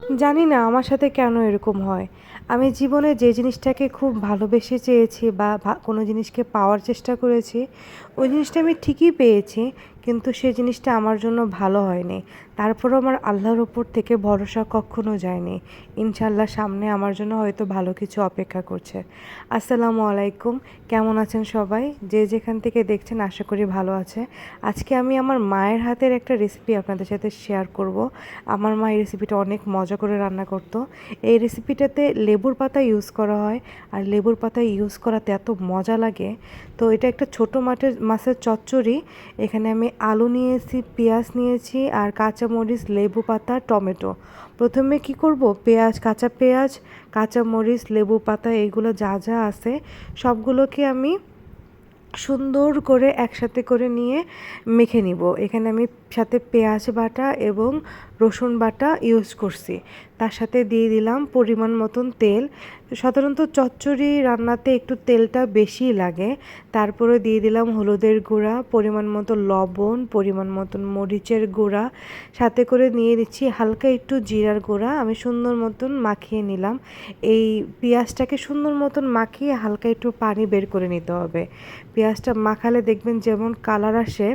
জানি না আমার সাথে কেন এরকম হয়। আমি জীবনে যে জিনিসটাকে খুব ভালোবেসে চেয়েছি বা কোনো জিনিসকে পাওয়ার চেষ্টা করেছি, ওই জিনিসটা আমি ঠিকই পেয়েছি। কিন্তু সেই জিনিসটা আমার জন্য ভালো হয়নি। তারপরও আমার আল্লাহর ওপর থেকে ভরসা কখনো যায়নি। ইনশাল্লাহ সামনে আমার জন্য হয়তো ভালো কিছু অপেক্ষা করছে। আসসালামু আলাইকুম। কেমন আছেন সবাই? যে যেখান থেকে দেখছেন, আশা করি ভালো আছে। আজকে আমি আমার মায়ের হাতের একটা রেসিপি আপনাদের সাথে শেয়ার করব। আমার মা এই রেসিপিটা অনেক মজা করে রান্না করতো। এই রেসিপিটাতে লেবুর পাতা ইউজ করা হয়। আর লেবুর পাতা ইউজ করাতে এত মজা লাগে। তো এটা একটা ছোট মাঠের মাছের চচ্চড়ি। এখানে আমি আলু নিয়েছি, পেঁয়াজ নিয়েছি আর কাঁচামরিচ, লেবু পাতা, টমেটো। প্রথমে কি করব? পেঁয়াজ, কাঁচা পেঁয়াজ, কাঁচামরিচ, লেবু পাতা, এইগুলো যা যা আছে সবগুলোকে আমি সুন্দর করে একসাথে করে নিয়ে মেখে নিব। এখানে আমি সাথে পেঁয়াজ বাটা এবং রসুন বাটা ইউজ করছি। তার সাথে দিয়ে দিলাম পরিমাণ মতন তেল। সাধারণত চচ্চড়ি রান্নাতে একটু তেলটা বেশি লাগে। তারপরে দিয়ে দিলাম হলুদের গুঁড়া, পরিমাণ মতো লবণ, পরিমাণ মতন মরিচের গুঁড়া। সাথে করে নিয়ে দিচ্ছি হালকা একটু জিরার গুঁড়া। আমি সুন্দর মতন মাখিয়ে নিলাম। এই পেঁয়াজটাকে সুন্দর মতন মাখিয়ে হালকা একটু পানি বের করে নিতে হবে। পেঁয়াজটা মাখালে দেখবেন যেমন কালার আসে।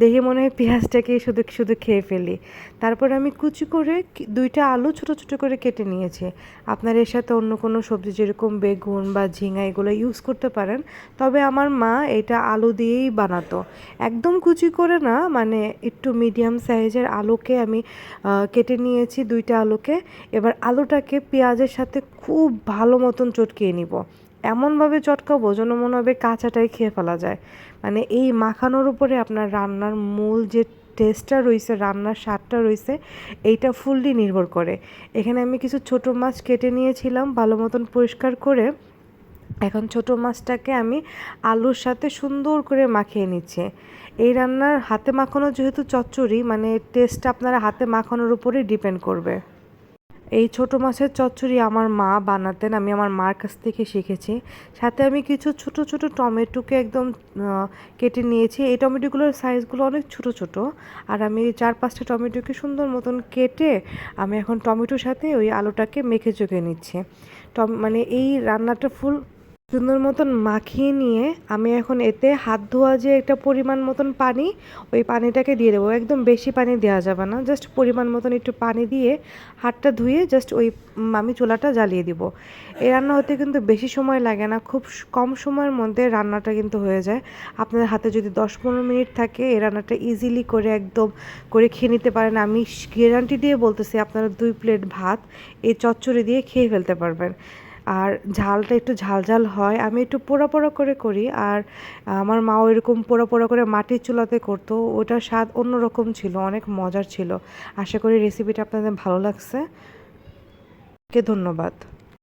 দেখে মনে হয় পেঁয়াজটাকে শুধু শুধু খেয়ে ফেলি। তারপর আমি কুচি করে দুইটা আলু ছোট ছোট করে কেটে নিয়েছি। আপনার এর সাথে অন্য কোনো সবজি যেরকম বেগুন বা ঝিঙা এগুলো ইউজ করতে পারেন। তবে আমার মা এটা আলু দিয়েই বানাতো। একদম কুচি করে না মানে একটু মিডিয়াম সাইজের আলুকে আমি কেটে নিয়েছি দুইটা আলুকে। এবার আলুটাকে পেঁয়াজের সাথে খুব ভালো মতন চটকিয়ে নিব। এমনভাবে চটকাবো যেন মনে হবে কাঁচাটাই খেয়ে ফেলা যায়। মানে এই মাখানোর উপরে আপনার রান্নার মূল যে টেস্টটা রয়েছে, রান্নার স্বাদটা রয়েছে, এইটা ফুললি নির্ভর করে। এখানে আমি কিছু ছোট মাছ কেটে নিয়েছিলাম, ভালো মতন পরিষ্কার করে। এখন ছোট মাছটাকে আমি আলুর সাথে সুন্দর করে মাখিয়ে নিচ্ছি। এই রান্নার হাতে মাখানো যেহেতু চচ্চড়ি মানে টেস্ট আপনারা হাতে মাখানোর উপরেই ডিপেন্ড করবে। এই ছোট মাছের চচ্চড়ি আমার মা বানাতেন, আমি আমার মার কাছ থেকে শিখেছি। সাথে আমি কিছু ছোট ছোট টমেটোকে একদম কেটে নিয়েছি। এই টমেটোগুলোর সাইজগুলো অনেক ছোট ছোট। আর আমি চার পাঁচটা টমেটোকে সুন্দর মতন কেটে আমি এখন টমেটোর সাথে ওই আলুটাকে মেখে চোখে নিচ্ছি। টম মানে এই রান্নাটা ফুল সুন্দর মতন মাখিয়ে নিয়ে আমি এখন এতে হাত ধোয়া যে একটা পরিমাণ মতন পানি, ওই পানিটাকে দিয়ে দেবো। একদম বেশি পানি দেওয়া যাবে না। জাস্ট পরিমাণ মতন একটু পানি দিয়ে হাতটা ধুয়ে জাস্ট ওই আমি চুলাটা জ্বালিয়ে দিব। এই রান্না হতে কিন্তু বেশি সময় লাগে না। খুব কম সময়ের মধ্যে রান্নাটা কিন্তু হয়ে যায়। আপনাদের হাতে যদি দশ পনেরো মিনিট থাকে এই রান্নাটা ইজিলি করে একদম করে খেয়ে নিতে পারেন। আমি গ্যারান্টি দিয়ে বলতেছি, আপনারা দুই প্লেট ভাত, এই চচ্চড়ি দিয়ে খেয়ে ফেলতে পারবেন। আর ঝালটা একটু ঝাল ঝাল হয়, আমি একটু পোড়া পোড়া করে করি। আর আমার মাও এরকম পোড়া পোড়া করে মাটির চুলাতে করতো ওটার স্বাদ অন্যরকম ছিল, অনেক মজার ছিল। আশা করি রেসিপিটা আপনাদের ভালো লাগছে। কে ধন্যবাদ।